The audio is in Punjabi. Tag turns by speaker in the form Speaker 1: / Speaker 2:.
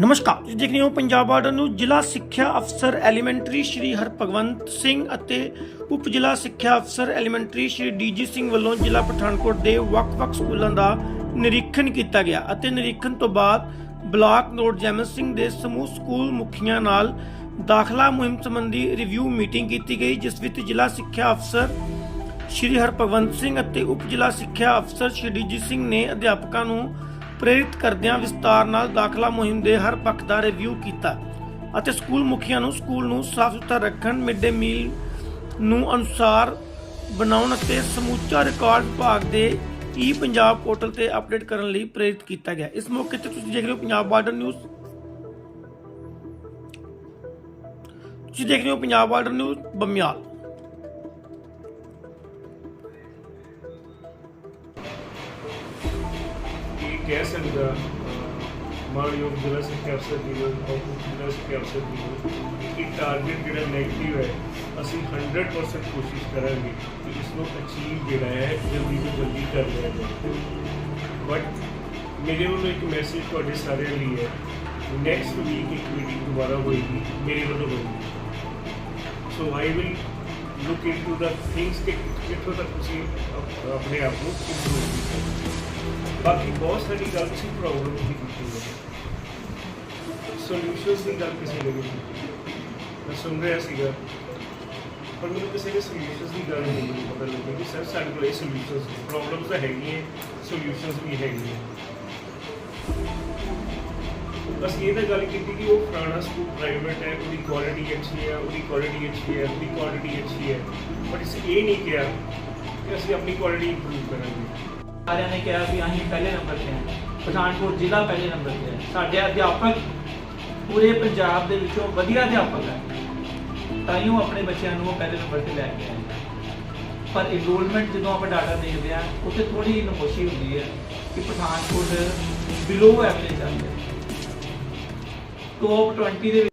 Speaker 1: ਨਮਸਕਾਰ। ਤੁਸੀਂ ਦੇਖ ਰਹੇ ਹੋ ਪੰਜਾਬ ਬਾਰਡਰ ਨੂੰ ਜ਼ਿਲ੍ਹਾ ਸਿੱਖਿਆ ਅਫਸਰ ਐਲੀਮੈਂਟਰੀ ਸ਼੍ਰੀ ਹਰਭਗਵੰਤ ਸਿੰਘ ਅਤੇ ਉਪ ਜ਼ਿਲ੍ਹਾ ਸਿੱਖਿਆ ਅਫਸਰ ਐਲੀਮੈਂਟਰੀ ਸ਼੍ਰੀ ਡੀਜੀ ਸਿੰਘ ਵੱਲੋਂ ਜ਼ਿਲ੍ਹਾ ਪਠਾਨਕੋਟ ਦੇ ਵੱਖ-ਵੱਖ ਸਕੂਲਾਂ ਦਾ ਨਿਰੀਖਣ ਕੀਤਾ ਗਿਆ ਅਤੇ ਨਿਰੀਖਣ ਤੋਂ ਬਾਅਦ ਬਲਾਕ ਨੋਟ ਜੈਮਲ ਸਿੰਘ ਦੇ ਸਮੂਹ ਸਕੂਲ ਮੁਖੀਆਂ ਨਾਲ ਦਾਖਲਾ ਮੁਹਿੰਮ ਸੰਬੰਧੀ ਰਿਵਿਊ ਮੀਟਿੰਗ ਕੀਤੀ ਗਈ, ਜਿਸ ਵਿੱਚ ਜ਼ਿਲ੍ਹਾ ਸਿੱਖਿਆ ਅਫਸਰ ਸ਼੍ਰੀ ਹਰਭਗਵੰਤ ਸਿੰਘ ਅਤੇ ਉਪ ਜ਼ਿਲ੍ਹਾ ਸਿੱਖਿਆ ਅਫਸਰ ਸ਼੍ਰੀ ਡੀਜੀ ਸਿੰਘ ਨੇ ਅਧਿਆਪਕਾਂ ਨੂੰ ਪ੍ਰੇਰਿਤ ਕਰਦਿਆਂ ਵਿਸਤਾਰ ਨਾਲ ਦਾਖਲਾ ਮੁਹਿੰਮ ਦੇ ਹਰ ਪੱਖ ਦਾ ਰਿਵਿਊ ਕੀਤਾ ਅਤੇ ਸਕੂਲ ਮੁਖੀਆਂ ਨੂੰ ਸਕੂਲ ਨੂੰ ਸਾਫ਼ ਸੁਥਰਾ ਰੱਖਣ ਮਿਡ ਡੇ ਮੀਲ ਨੂੰ ਅਨੁਸਾਰ ਬਣਾਉਣ ਅਤੇ ਸਮੁੱਚਾ ਰਿਕਾਰਡ ਵਿਭਾਗ ਦੇ ਈ ਪੰਜਾਬ ਪੋਰਟਲ ਤੇ ਅਪਡੇਟ ਕਰਨ ਲਈ ਪ੍ਰੇਰਿਤ ਕੀਤਾ ਗਿਆ। ਇਸ ਮੌਕੇ ਤੇ ਤੁਸੀਂ ਦੇਖ ਰਹੇ ਹੋ ਪੰਜਾਬ ਬਾਰਡਰ ਨਿਊਜ਼ ਤੁਸੀਂ ਦੇਖ ਰਹੇ ਹੋ ਪੰਜਾਬ ਬਾਰਡਰ ਨਿਊਜ਼ ਬਮਿਆਲ।
Speaker 2: ਇਹ ਕਹਿ ਸਕਦਾ ਮਾਨਯੋਗ ਜ਼ਿਲ੍ਹਾ ਸਿੱਖਿਆ ਅਫਸਰ ਜੀ ਨੂੰ ਔਰ ਉਪ ਜ਼ਿਲ੍ਹਾ ਸਿੱਖਿਆ ਅਫਸਰ ਜੀ ਨੂੰ ਕਿ ਟਾਰਗੇਟ ਜਿਹੜਾ ਨੈਗੇਟਿਵ ਹੈ ਅਸੀਂ 100% ਕੋਸ਼ਿਸ਼ ਕਰਾਂਗੇ ਕਿ ਇਸ ਨੂੰ ਅਚੀਵ ਜਿਹੜਾ ਹੈ ਜਲਦੀ ਤੋਂ ਜਲਦੀ ਕਰ ਲਿਆ ਜਾਏ ਬਟ ਮੇਰੇ ਵੱਲੋਂ ਇੱਕ ਮੈਸੇਜ ਤੁਹਾਡੇ ਸਾਰਿਆਂ ਲਈ ਹੈ ਨੈਕਸਟ ਵੀਕ ਇੱਕ ਮੀਟਿੰਗ ਦੁਬਾਰਾ ਹੋਏਗੀ ਮੇਰੇ ਵੱਲੋਂ ਹੋਏਗੀ ਸੋ ਆਈ ਦਾ ਥਿੰਗਸ ਕਿ ਕਿੱਥੋਂ ਤੱਕ ਤੁਸੀਂ ਆਪਣੇ ਆਪ ਨੂੰ ਇੰਪਰੂਵ ਕੀਤਾ ਬਾਕੀ ਬਹੁਤ ਸਾਰੀ ਗੱਲ ਤੁਸੀਂ ਪ੍ਰੋਬਲਮ ਦੀ ਕੀਤੀ ਹੈ ਸੋਲੂਸ਼ਨਸ ਦੀ ਗੱਲ ਕਿਸੇ ਨੇ ਨਹੀਂ ਕੀਤੀ ਮੈਂ ਸੁਣ ਰਿਹਾ ਸੀਗਾ ਪਰ ਮੈਨੂੰ ਕਿਸੇ ਨੇ ਸੋਲੂਸ਼ਨਸ ਦੀ ਗੱਲ ਨਹੀਂ ਪਤਾ ਲੱਗਿਆ ਕਿ ਸਰ ਸਾਡੇ ਕੋਲ ਇਹ ਸੋਲੂਸ਼ਨਸ ਪ੍ਰੋਬਲਮਸ ਤਾਂ ਹੈਗੀਆਂ ਸੋਲੂਸ਼ਨਸ ਵੀ ਹੈਗੀਆਂ ਅਸੀਂ ਇਹ ਤਾਂ ਗੱਲ ਕੀਤੀ ਕਿ ਉਹ ਪੁਰਾਣਾ ਸਕੂਲ ਪ੍ਰਾਈਵੇਟ ਹੈ, ਉਹਦੀ ਕੁਆਲਿਟੀ ਅੱਛੀ ਹੈ, ਉਹਦੀ ਕੁਆਲਿਟੀ ਅੱਛੀ ਹੈ, ਉਹਦੀ ਕੁਆਲਿਟੀ ਅੱਛੀ ਹੈ। ਬਟ ਇਸ ਇਹ ਨਹੀਂ ਕਿਹਾ ਕਿ ਅਸੀਂ ਆਪਣੀ ਕੁਆਲਿਟੀ ਇੰਪਰੂਵ ਕਰਾਂਗੇ।
Speaker 3: ਸਾਰਿਆਂ ਨੇ ਕਿਹਾ ਵੀ ਅਸੀਂ ਪਹਿਲੇ ਨੰਬਰ ਤੇ ਹਾਂ। ਪਠਾਨਕੋਟ ਜ਼ਿਲ੍ਹਾ ਪਹਿਲੇ ਨੰਬਰ ਤੇ ਹੈ। ਸਾਡੇ ਅਧਿਆਪਕ ਪੂਰੇ ਪੰਜਾਬ ਦੇ ਵਿੱਚੋਂ ਵਧੀਆ ਅਧਿਆਪਕ ਹੈ। ਤਾਂ ਹੀ ਉਹ ਆਪਣੇ ਬੱਚਿਆਂ ਨੂੰ ਉਹ ਪਹਿਲੇ ਨੰਬਰ ਤੇ ਲੈ ਕੇ ਆਏ ਪਰ ਇਨਰੋਲਮੈਂਟ ਜਦੋਂ ਆਪਾਂ ਡਾਟਾ ਦੇਖਦੇ ਹਾਂ, ਉੱਥੇ ਥੋੜੀ ਨਮੋਸ਼ੀ ਹੁੰਦੀ ਹੈ ਕਿ ਪਠਾਨਕੋਟ ਬਿਲੋ ਐਵਰੇਜ ਚੱਲ ਰਿਹਾ ਟੌਪ 20 ਦੇ